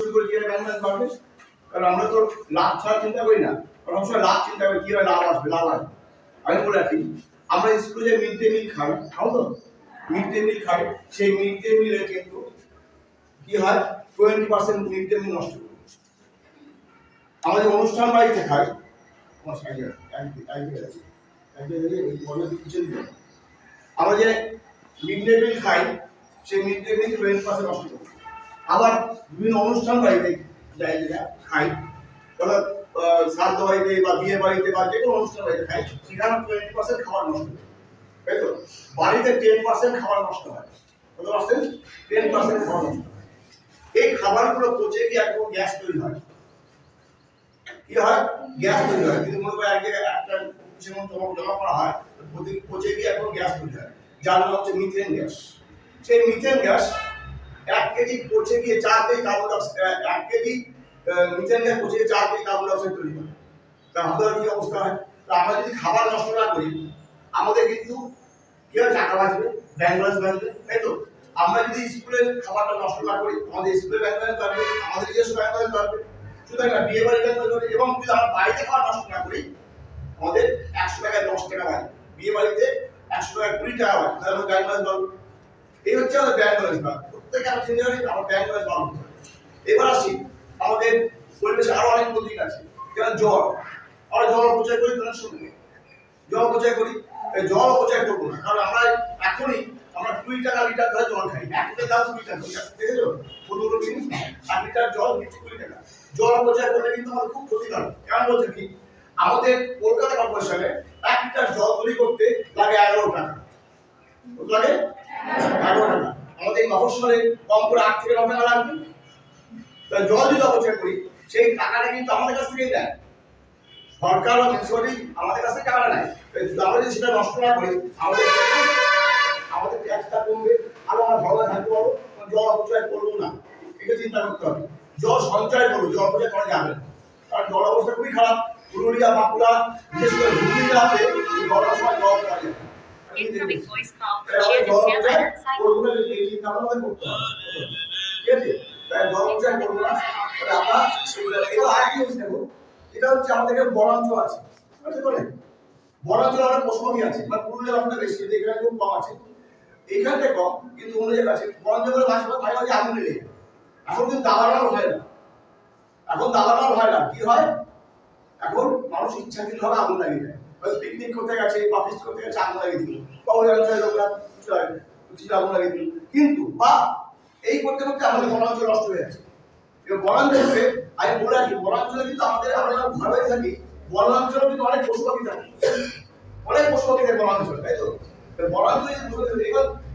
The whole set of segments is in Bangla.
আমরা আমরা স্কুলে যে মিড ডে মিল খাই খাও তো? মিড ডে মিল খাই, সেই মিড ডে মিলে কিন্তু কি হয় twenty percent mid day meal নষ্ট আমাদের অনুষ্ঠান বাড়িতে খাই। আমরা যে মিড ডে মিল খাই, সেই mid day meal twenty percent নষ্ট করি আবার বিভিন্ন অনুষ্ঠান বাড়িতে যাই যেটা খাই। আহ, শ্রাদ্ধ বাড়িতে বা বিয়ে বাড়িতে বা যে কোনো অনুষ্ঠান বাড়িতে খাই সেখানে টোয়েন্টি পার্সেন্ট খাবার নষ্ট হয়। তাই তো? বাড়িতে টেন পার্সেন্ট খাবার নষ্ট হয়। কত পার্সেন্ট টেন পার্সেন্ট খাবার নষ্ট হয়। এই খাবারগুলো পচে গিয়ে একদম গ্যাস তৈরি হয়। কি হয়? গ্যাস তৈরি হয়। কিন্তু মনে করেন এক জায়গায় একটা যেমন জমা জমা করা হয় প্রতি পচে গিয়ে একদম গ্যাস তৈরি হয়। যার নাম হচ্ছে মিথেন গ্যাস সেই মিথেন গ্যাস এক কেজি পচে গিয়ে চার কেজি কার্বন ডাইঅক্সাইড এক কেজি মিথেন গ্যাস পচে গিয়ে চার কেজি কার্বন ডাইঅক্সাইড তৈরি করে তা আমাদের কি অবস্থা হয়? তা আমরা যদি খাবার নষ্ট না করি, আমাদের কিন্তু কি হয়? টাকা বাঁচবে ব্যাংক ব্যালেন্স বাঁচবে, তাই তো? আমরা যদি স্কুলের খাবারটা নষ্ট না করি, আমাদের স্কুলের ব্যাংক ব্যালেন্স বাড়বে, আমাদের নিজস্ব ব্যাংক ব্যালেন্স বাড়বে। সুতরাং না বিয়ে বাড়ির ব্যাংক ব্যালেন্স এবং যদি আমরা বাড়িতে খাবার নষ্ট না করি, আমাদের একশো টাকায় দশ টাকা বাড়ে। বিয়ে বাড়িতে একশো টাকা কুড়ি টাকা বাড়ে, তাহলে ব্যাংক ব্যালেন্স বাড়বে। এই হচ্ছে আমাদের ব্যাংক ব্যালেন্স বাড়বে। প্রত্যেকে আমরা এবার আসি, আমাদের পরিবেশে আরও অনেক দিক আছে। যেমন জল, আমরা জল অপচয় করি শুনবে জল অপচয় করি জল অপচয় করব না, কারণ আমরা এখনই আমরা কুড়ি টাকা লিটার জল খাই। এক লিটার দাম দেখেছ? ছোট জিনিস এক লিটার জল কুড়ি টাকা। জল অপচয় করলে কিন্তু আমাদের খুব ক্ষতিকারক। কেমন বলছে কি? আমাদের কলকাতা কর্পোরেশনে এক লিটার জল তৈরি করতে লাগে এগারো টাকা। লাগে? এগারো টাকা। আমাদের এই মফস্বলে কম করে আট থেকে ন টাকা তাই জল যদি অপচয় করি, সেই টাকাটা কিন্তু আমাদের কাছ থেকেই দেয় সরকার মিউনিসিপালিটি আমাদের কাছে টাকা নেয়। আমরা যদি সেটা নষ্ট না করি, আমাদের আমাদের ট্যাক্সটা কমবে, আরও আমরা ভালো থাকতে পারব জল অপচয় করব না। এটা চিন্তা করতে হবে। জল সঞ্চয় করব, জল অপচয় করা যাবে কারণ জল অবস্থা খুবই খারাপ। পুরুলিয়া, বাঁকুড়া, বিশেষ করে হুগলি জেলাতে গরমের সময় জল। Incoming voice call from? এটা হচ্ছে আমাদের এখানে বনাঞ্চল আছে। বনাঞ্চল অনেক পশুপাখি আছে মানে পুরুলিয়ার অনেকটা বেশি এখানে খুব কম আছে। এখানটা কম কিন্তু অন্য জায়গায় আছে। বনাঞ্চলের মাঝে মাঝে আগুন লেগে। এখন কিন্তু দাবানল হয় না। এখন দাবানল হয় না। কি হয়? এখন মানুষ ইচ্ছাকৃত ভাবে আগুন লাগিয়ে দেয়। পিকনিক করতে গেছে বা ফিস্ট করতে গেছে আগুন লাগিয়ে দিল বা ওই আগুন লাগিয়ে দিল কিন্তু বা এই করতে করতে আমাদের বনাঞ্চল নষ্ট হয়ে যাচ্ছে বনাঞ্চলে আমি বলে রাখি বনাঞ্চলে কিন্তু আমাদের আমরা ঘর বাড়ি থাকি বনাঞ্চলে কিন্তু অনেক পশু পাখি থাকে অনেক পশু পাখি থাকে বনাঞ্চলে তাই তো বনাঞ্চলে যদি পশু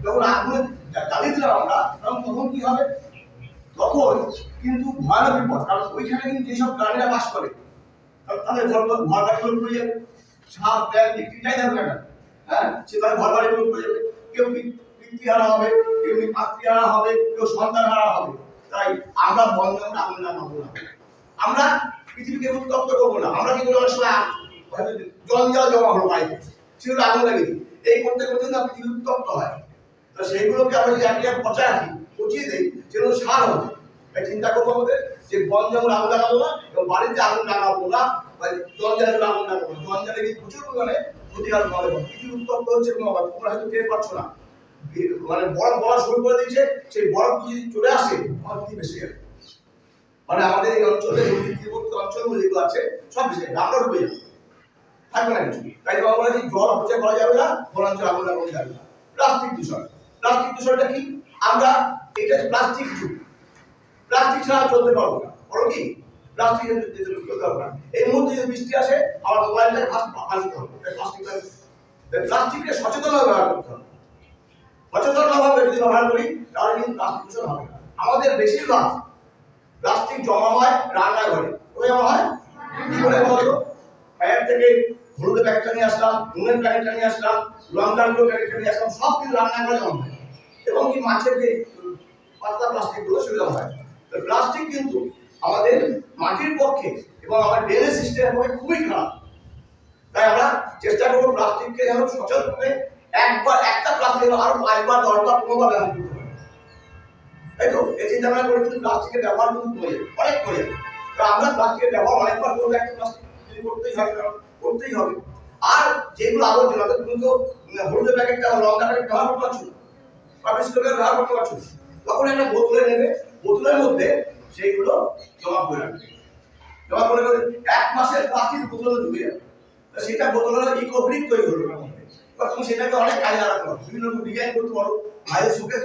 যখন আগুনে জ্বালিয়ে দিলাম আমরা তখন তখন কি হবে তখন কিন্তু ভয়ানক বিপদ কারণ ওইখানে কিন্তু যেসব প্রাণীরা বাস করে তাদের ঘর ঘর বাড়ি করে পড়ে যাবে সাপ ব্যাগ একটিটাই থাকবে না হ্যাঁ? সে তাদের ঘর বাড়ি করে যাবে। কেউ পিতৃহারা হবে, কেউ মাতৃহারা হবে, কেউ সন্তান হারা হবে। তাই আমরা বন্ধন আগুন লাগাবো না। আমরা পৃথিবীকে উত্তপ্ত করব না। আমরা কি করব? অনেক সময় জঞ্জাল জমা হলো বাড়িতে। সেগুলো আগুন লাগিয়ে এই করতে করতে না পৃথিবী উত্তপ্ত হয়। তো সেইগুলোকে আমরা যদি এক জায়গায় পচায় রাখি, পচিয়ে দিই, সেগুলো সার হবে। চিন্তা করব আমাদের যে বন জঙ্গল আগুন লাগাবো না, এবং বাড়িতে আগুন লাগাবো না না কিন্তু প্রচুর পরিমাণে না। মানে বরফ শুরু করে দিয়েছে, সেই বরফ যদি চলে আসে মানে আমাদের এই অঞ্চলে অঞ্চলগুলো আছে, সব আমরা যাব থাকবে না তাই জল অপচয় করা যাবে না আগুন যাবে না। প্লাস্টিক দূষণ। প্লাস্টিক দূষণটা কি? আমরা এটা প্লাস্টিক যুগ। প্লাস্টিক ছাড়া চলতে পারব না। বলো কি? প্লাস্টিক চলতে পারব না। এই মুহূর্তে যদি বৃষ্টি আসে, আমার মোবাইলটা ভাসতে হবে প্লাস্টিকটা প্লাস্টিককে সচেতনভাবে ব্যবহার করতে হবে। সচেতনভাবে যদি ব্যবহার করি, তাহলে কিন্তু প্লাস্টিক দূষণ হবে না। আমাদের বেশিরভাগ প্লাস্টিক জমা হয় রান্নাঘরে। কোথায় জমা হয়? কি করে বলো ফায়ার থেকে হলুদের প্যাকেটটা নিয়ে আসলাম, নুনের প্যাকেটটা নিয়ে আসলাম লঙ্কারগুলো প্যাকেটটা নিয়ে আসলাম, সব কিছু রান্নাঘরে জমা হয়। এবং কি মাছের যে পাতলা প্লাস্টিকগুলো, সেগুলো হয়। প্লাস্টিক কিন্তু আমাদের মাটির পক্ষে এবং আমার ড্রেনেজ সিস্টেমের পক্ষে খুবই খারাপ। তাই আমরা চেষ্টা করব প্লাস্টিককে যেন সচেতন করে একবার একটা প্লাস্টিক আরও পাঁচবার, দশবার, পনেরোবার ব্যবহার করতে পারি। তাই তো? এই চিন্তা ভাবনা করে কিন্তু প্লাস্টিকের ব্যবহার কিন্তু কমে যাবে, অনেক কমে যাবে। আমরা প্লাস্টিকের ব্যবহার অনেকবার করব, একটা প্লাস্টিক করতেই হবে করতেই হবে। আর যেগুলো আবর্জনা তুমি তো হলুদের প্যাকেটটা লঙ্কা প্যাকেট ব্যবহার করতে পারছ বা বিস্কুট ব্যবহার করতে পারছ তখন একটা বোতলে নেবে, বোতলের মধ্যে সেইগুলো জমা করে রাখবে। জমা করে এক মাসের প্লাস্টিক বোতলে ঢুকে যাবে। তো সেটা বোতলের ইকোব্রিক তৈরি মধ্যে। এবার তুমি সেটাকে অনেক কাজে লাগাতে পারো। বিভিন্ন ডিজাইন করতে পারো। বাইরে শুকে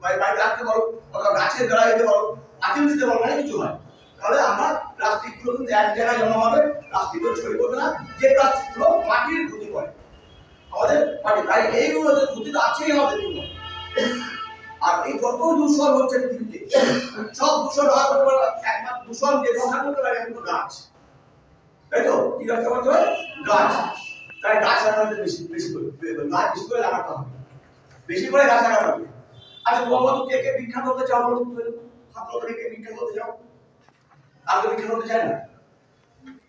বাড়িতে রাখতে পারো, অথবা গাছের বেড়া দিতে পারো আতিম দিতে পারো, অনেক কিছু হয়। তাহলে আমরা প্লাস্টিকগুলো কিন্তু এক জায়গায় জমা হবে, প্লাস্টিকগুলো ছড়িয়ে পড়বে না। যে প্লাস্টিকগুলো মাটির ক্ষতি করে, আমাদের মাটি তাই এইগুলো যে ক্ষতিটা আছেই আমাদের জন্য। আর এই যত দূষণ হচ্ছে পৃথিবীতে, সব দূষণ হওয়ার করতে পারে একমাত্র দূষণ যে রক্ষা করতে পারে একমাত্র গাছ। তাই তো? কি রক্ষা করতে হবে গাছ। তাই গাছ লাগাতে বেশি বেশি করে, গাছ বেশি করে লাগাতে হবে। বেশি করে গাছ লাগাতে হবে। আচ্ছা তোমার কে কে বিখ্যাত হতে চাও বলো তো? হাত তুলে কে বিখ্যাত হতে চাও? আর তো বিখ্যাত হতে চায় না?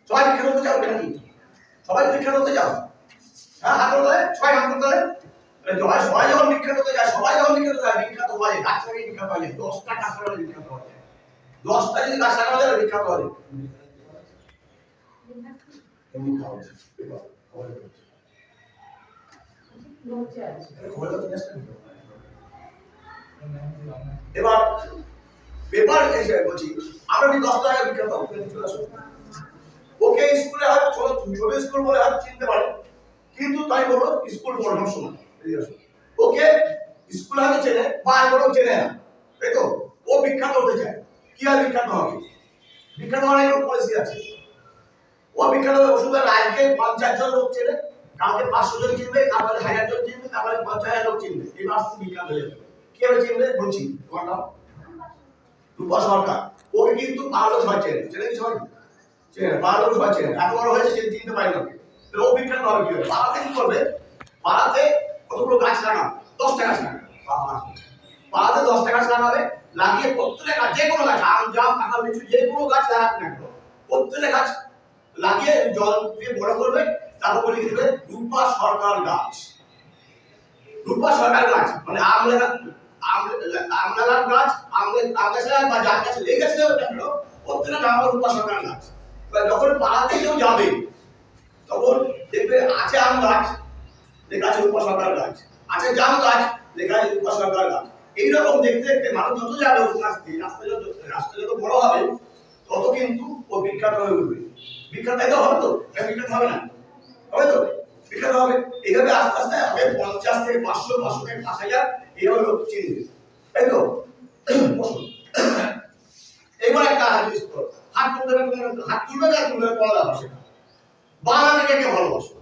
সবাই বিখ্যাত হতে চাও নাকি? সবাই বিখ্যাত হতে চাও। হ্যাঁ হাত তোলে সবাই হাত তোলে দশটা দশটা এবার, পেপার এসে বলছি, আমরা যদি দশ টাকা বিখ্যাত? ওকে স্কুলে হয়তো ছোট ছোট স্কুল বলে হয়তো চিনতে পারে। কিন্তু তাই বলো, স্কুল পড়ানোর সময়। ওকে স্কুল হয়তো চেনে বা বলো চেনে না। তাই তো? ও বিখ্যাত হতে চায়। কি আর বিখ্যাত হবে? বিখ্যাত অনেক পলিসি আছে। ও বিখ্যাত ওষুধ আজকে পঞ্চাশ জন লোক চেনে, কালকে পাঁচশো জন চিনবে, তারপরে হাজার জন চিনবে, তারপরে পঞ্চাশ হাজার লোক চিনবে। এই মাস বিখ্যাত হয়ে যাবে। কীভাবে চিনবে? বলছি রূপা সরকার। ওকে কিন্তু পাগল সবাই চেনে। চেনে কি সবাই? চেনে পাগল সবাই চেনে বড় হয়েছে চিনতে পারে না। ও বিখ্যাত হবে কি হবে পাড়াতে কি করবে? পাড়াতে কতগুলো গাছ লাগান? দশটা গাছ লাগান। দশটা গাছ লাগাবে? লাগিয়ে প্রত্যেকটা গাছ, যে কোনো গাছ, আম, জাম, কাঁঠাল, লিচু, যে কোনো গাছ লাগাক না কেন? গাছ লাগিয়ে জল দিয়ে বড় করবে, তারপর বলে দিবে? রূপা সরকার গাছ। রূপা সরকার গাছ মানে আমলেরা আমলাগার গাছ আমলে আম গাছ যার গাছ লেগে রূপা সরকার গাছ। যখন পাড়াতে কেউ যাবে, তখন দেখবে আছে আম গাছ লেখা আছে রূপা গাছ আছে। জাম গাছ লেখা আছে রূপা সরকার গাছ এইরকম দেখতে দেখতে মানুষ যত যাবে ওর রাস্তা যত রাস্তা যত বড় হবে, তত কিন্তু ও বিখ্যাত হয়ে উঠবে। বিখ্যাত তো হবে তো, এটা বিখ্যাত হবে না। হবে তো? বিখ্যাত হবে। এইভাবে আস্তে আস্তে হবে পঞ্চাশ থেকে পাঁচশো পাঁচশো থেকে পাঁচ হাজার এইভাবে লোক চিনবে তাই তো। এবার একটা হাত হাত হাত তুলবে না, তুলবে পড়া সেটা। কে ভালোবাসো?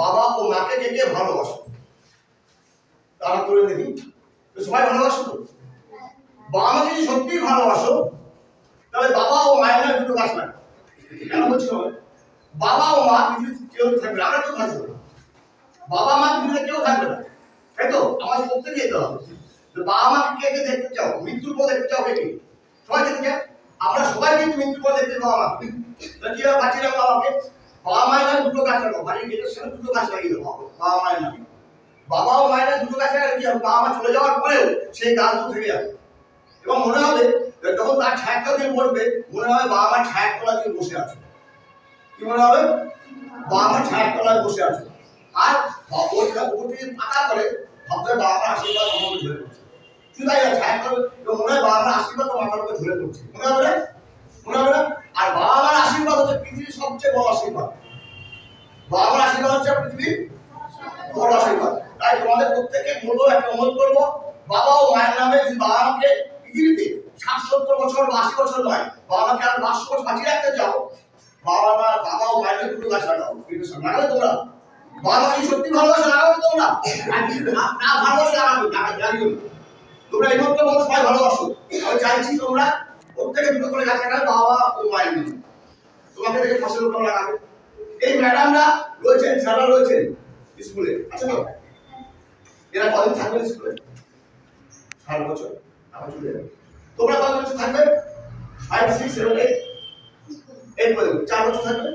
বাবা ও মাকে কে কে ভালোবাসো? তারা তুলে তো সবাই ভালোবাসো তো? বাবা মাকে যদি সত্যিই ভালোবাসো তাহলে বাবা ও মায়ের নামে দুটো গাছ লাগাও। কেন বলছি বাবা? ও মা পৃথিবীতে কেউ থাকবে না, আমরা কেউ থাকবে না। বাবা মা পৃথিবীতে কেউ থাকবে না। তাই তো? আমাদের প্রত্যেকে যেতে হবে। বাবা মাকে কে কে দেখতে চাও? মৃত্যুর পর দেখতে চাও কে কে? সবাই দেখতে চাও? আমরা সবাই কিন্তু মৃত্যুর পর দেখতে বাবা মাকে তো কি হবে বাঁচিয়ে রাখব বাবাকে? বাবা মায়ের নামে দুটো গাছ লাগাবো বাড়ির গেটের সামনে দুটো গাছ লাগিয়ে দেবো বাবা মায়ের নামে। বাবা ও মায়ের দুটো গাছ লাগালে বাবা মা চলে যাওয়ার পরেও সেই গাছ থেকে যাবে। এবং মনে হবে, যখন তার ছায়াটা দিয়ে বসবে মনে হবে বাবা মার ছায়ার তলা দিয়ে বসে আছে। কি মনে হবে? বাবা মার ছায়ার তলায় বসে আছে। আর বা- ওই কা- উপর থেকে পাতা করে ভাবতে বাবা মার আশীর্বাদ আমার ঝরে পড়ছে। শুধু তাই না ছায়া তলা মনে হয় বাবা মার আশীর্বাদ তো মাথার উপর ঝরে পড়ছে। মনে হবে আশীর্বাদ পৃথিবীর সবচেয়ে বড় আশীর্বাদ। বাবা মার আশীর্বাদ হচ্ছে পৃথিবীর বড় তাই তোমাদের একটা করব, বাবা ও মায়ের নামে বাবা মাকে পৃথিবীতে ষাট সত্তর বছর বছর আর পাঁচশো বাঁচিয়ে রাখতে বাবা মা মায়ের তোমরা, বাবা সত্যি ভালোবাসা তোমরা? না- ভালোবাসা তোমরা। সবাই ভালোবাসো। চাইছি তোমরা প্রত্যেকে দুটো করে গাছ লাগাবে বাবা ও মায়ের তোমাকে দেখে ফসল উপর লাগাবে। এই ম্যাডামরা রয়েছেন স্যাররা রয়েছেন স্কুলে, আছে তো? এরা কদিন থাকবেন স্কুলে? সাত বছর, আবার চলে যাবে। তোমরা কত বছর থাকবে? Five six seven eight eight পর্যন্ত, চার বছর থাকবে?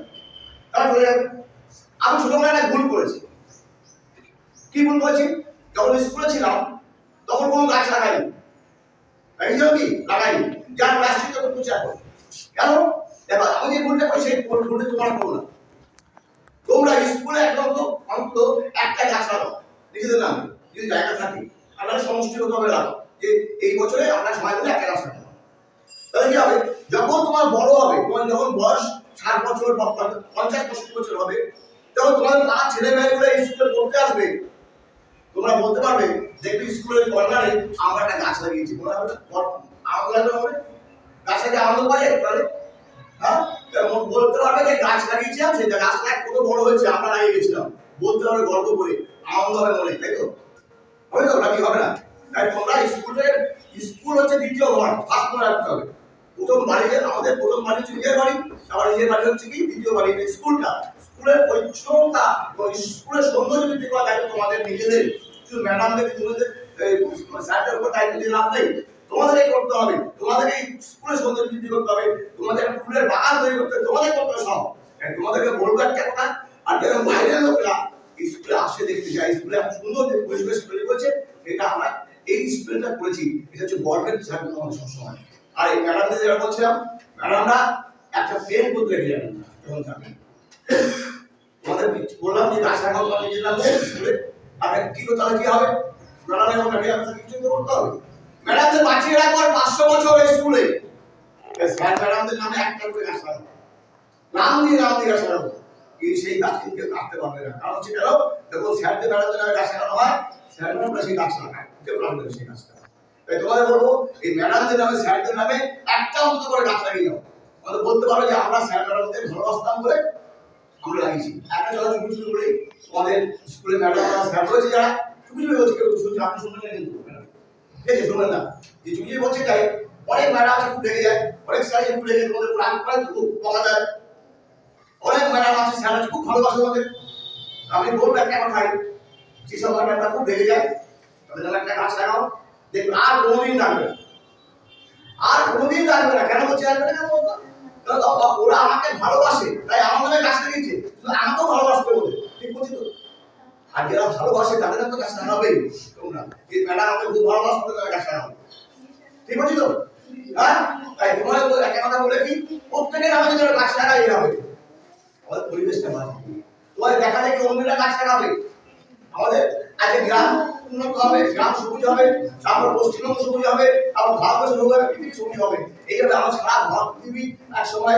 তারপর চলে যাবে। আমি ছোটবেলায় একটা ভুল করেছি। কি ভুল করেছি? যখন স্কুলে ছিলাম, তখন কোনো গাছ লাগাইনি। কি? লাগাইনি। যার প্লাস্টিক তখন পুঁছে এখন কেন? দেখো, আমি যে ভুলটা করি, সেই ভুল- ভুলটা তোমরা করো না। তোমরা স্কুলে একদম তো অন্তত একটা গাছ লাগাও, নিজেদের নামে, যদি জায়গা থাকে। আপনারা সমষ্টিগতভাবে লাগাও, যে এই বছরে আমরা সবাই মিলে একটা গাছ লাগাবো। তাহলে কি হবে? যখন তোমার বড় হবে, তোমার যখন বয়স ষাট বছর বা পঞ্চাশ পঁয়ষট্টি বছর হবে, তখন তোমার মা, ছেলে মেয়েগুলো স্কুলে পড়তে আসবে। তোমরা বলতে পারবে, দেখবি স্কুলের কর্নারে আমরা একটা গাছ লাগিয়েছি। মনে হবে হ্যাঁ? গাছটা হয়েছে, আমরা লাগিয়ে বলতে পারবে গর্ব করে, আনন্দ হবে মনে মনে প্রথম বাড়িতে আমাদের প্রথম বাড়ি হচ্ছে নিজের আবার নিজের বাড়ি হচ্ছে দ্বিতীয় বাড়ি স্কুলটা স্কুলের স্কুলের সৌন্দর্য বৃদ্ধি করা দায়িত্ব তোমাদের নিজেদের, শুধু ম্যাডামদের তোমাদের স্যারদের উপর দায়িত্ব দিয়ে লাভ নেই। তোমাদেরই করতে হবে, তোমাদের এই স্কুলের সৌন্দর্য বৃদ্ধি করতে হবে, তোমাদের ফুলের বাগান তৈরি করতে তোমাদের করতে সব। তোমাদেরকে বলব একটা কথা, আর যারা বাইরের লোকরা স্কুলে আসে দেখতে যায় স্কুলে এত সুন্দর যে পরিবেশ তৈরি করেছে, এটা আমরা এই স্কুলটা করেছি, এটা হচ্ছে গভর্নমেন্ট হিসাবে আমাদের সবসময়। আর এই ম্যাডামদের যেটা বলছিলাম ম্যাডামরা একটা পেন করতে রেখে যাবেন না, যখন থাকেন তোমাদের বললাম যে লাগাও আমি যেলাম স্কুলে আর কি করতে হবে, কি হবে? ম্যাডাম এখন রেখে যাবেন কিছু করতে হবে। ম্যাডামদের বাঁচিয়ে রাখব আর পাঁচশো বছর স্কুলে। স্যার ম্যাডামদের নামে একটা করে গাছ নাম দিয়ে নাম দিয়ে গাছ লাগাবো। সেই গাছ কাটতে পারবে না। কারণ হচ্ছে কেন যখন স্যারদের ম্যাডামদের নামে গাছ হয় স্যার ম্যাডামরা সেই গাছ লাগায় কেউ লাগাবে সেই গাছটা। তাই তোমাদের বলব, এই ম্যাডামদের নামে, স্যারদের নামে একটা অন্তত করে গাছ লাগিয়ে যাও আমাদের বলতে পারো যে আমরা স্যার ম্যাডামদের ভালোবাসতাম বলে আমরা লাগিয়েছি। একটা চলা চুপি করে আমাদের স্কুলে ম্যাডামরা স্যার রয়েছে যারা চুপি চুপি কেউ শুনছে, আপনি শুনবেন না কিন্তু। ঠিক আছে শুনবেন না যে চুপি চুপি বলছে তাই, অনেক ম্যাডাম আছে খুব রেগে যায়, অনেক স্যার খুব রেগে তোমাদের রাগ করে খুব বলা যায় অনেক ম্যাডাম আছে, স্যার আছে, খুব ভালোবাসে তোমাদের। আমি বলব একটা কথাই যেসব ম্যাডামরা খুব রেগে যায়, তাদের একটা গাছ লাগাও, দেখবে আর কোনোদিন না। আর কোনোদিন ডাকবে না, কেন বলছে ডাকবে না কেন ওরা আমাকে ভালোবাসে, তাই আমার নামে গাছ লাগিয়েছে আমাকেও ভালোবাসবে বলে ঠিক বলছি আর যারা ভালোবাসে, তাদের তো গাছ লাগাবেই তোমরা। এই ম্যাডাম আমাকে খুব ভালোবাসে, তাদের গাছ লাগাবে ঠিক বলছি তো? হ্যাঁ? তাই তোমার একটা কথা বলে কি? প্রত্যেকের নামে যদি ওরা গাছ হবে। আমাদের পরিবেশটা ভালো। তোমাদের দেখা কি অন্যরা গাছ লাগাবে। আমাদের আজকে গ্রাম উন্নত হবে, গ্রাম সবুজ হবে, তারপর পশ্চিমবঙ্গ সবুজ হবে আবার ভারতবর্ষ সবুজ হবে, পৃথিবী সবুজ হবে। এইভাবে আমার সারা ভারত পৃথিবী এক সময়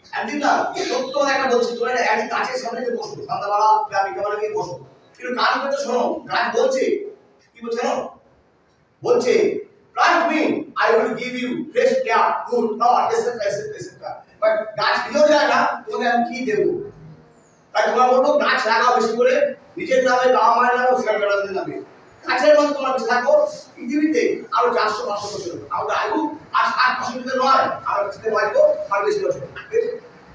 একদিন না, সত্য একটা বলছি একদিন গাছের সামনে গিয়ে বসো, সন্ধ্যাবেলা বা পেতে শোনো? গাছ বলছে? কি বলছে বলছে বাট গাছ দিয়েও আমি কি দেবো? তাই তোমরা বলব, গাছ লাগাও বেশি করে, নিজের নামে, বাবা মায়ের নামে স্যার ম্যাডামদের নামে। গাছের মধ্যে তোমরা থাকো, পৃথিবীতে আরও চারশো পাঁচশো বছর। আমাদের আয়ু আর ষাট বছর নয় বেঁচে বাঁচবো আর বেশি বছর।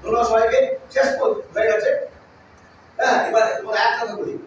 ধন্যবাদ সবাইকে। শেষ হয়ে গেছে। হ্যাঁ এবার তোমার এক কথা বলি।